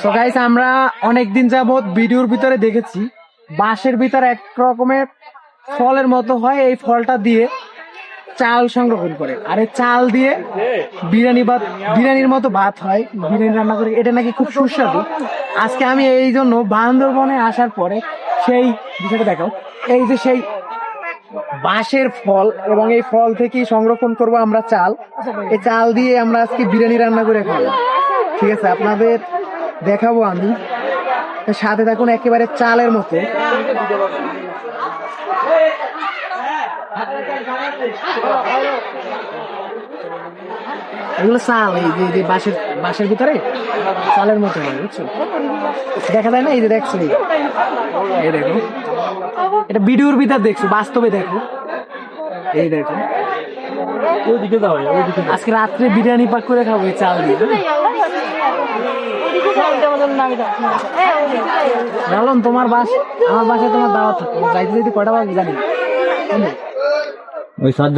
তো গাইস আমরা অনেকদিন যাবত ভিডিওর ভিতরে দেখেছি, বাঁশের ভিতরে এক রকমের ফলের মতো হয় এই ফলটা দিয়ে চাল সংরক্ষণ করে। আর এই চাল দিয়ে বিরিয়ানি ভাত বিরিয়ানির মতো ভাত হয়, বিরিয়ানি রান্না করে। এটা নাকি খুব সুস্বাদু। আজকে আমি এই জন্য বান্দরবনে আসার পরে সেই বিষয়টা দেখাও। এই যে সেই বাঁশের ফল এবং এই ফল থেকেই সংরক্ষণ করব আমরা চাল। এই চাল দিয়ে আমরা আজকে বিরিয়ানি রান্না করে খাব। ঠিক আছে, আপনাদের দেখাবো আমি। সাথে থাকুন একেবারে চালের মতো। এগুলো চাল, এই যে বাঁশের বাঁশের ভিতরে? চালের মতো হয়, বুঝছ? দেখা যায় না? এই যে দেখছ এই দেখো। এটা ভিডিওর ভিতর দেখছ, বাস্তবে দেখো। এই দেখো। ওইদিকে যাও ওইদিকে আজকে রাত্রে বিরিয়ানি পাক করে খাব এই চাল দিয়ে। তোমার বাস আমার বাসায় তোমার দাওয়াত যাইতে যাইতে যদি কটা বাজে জানি ওই সাত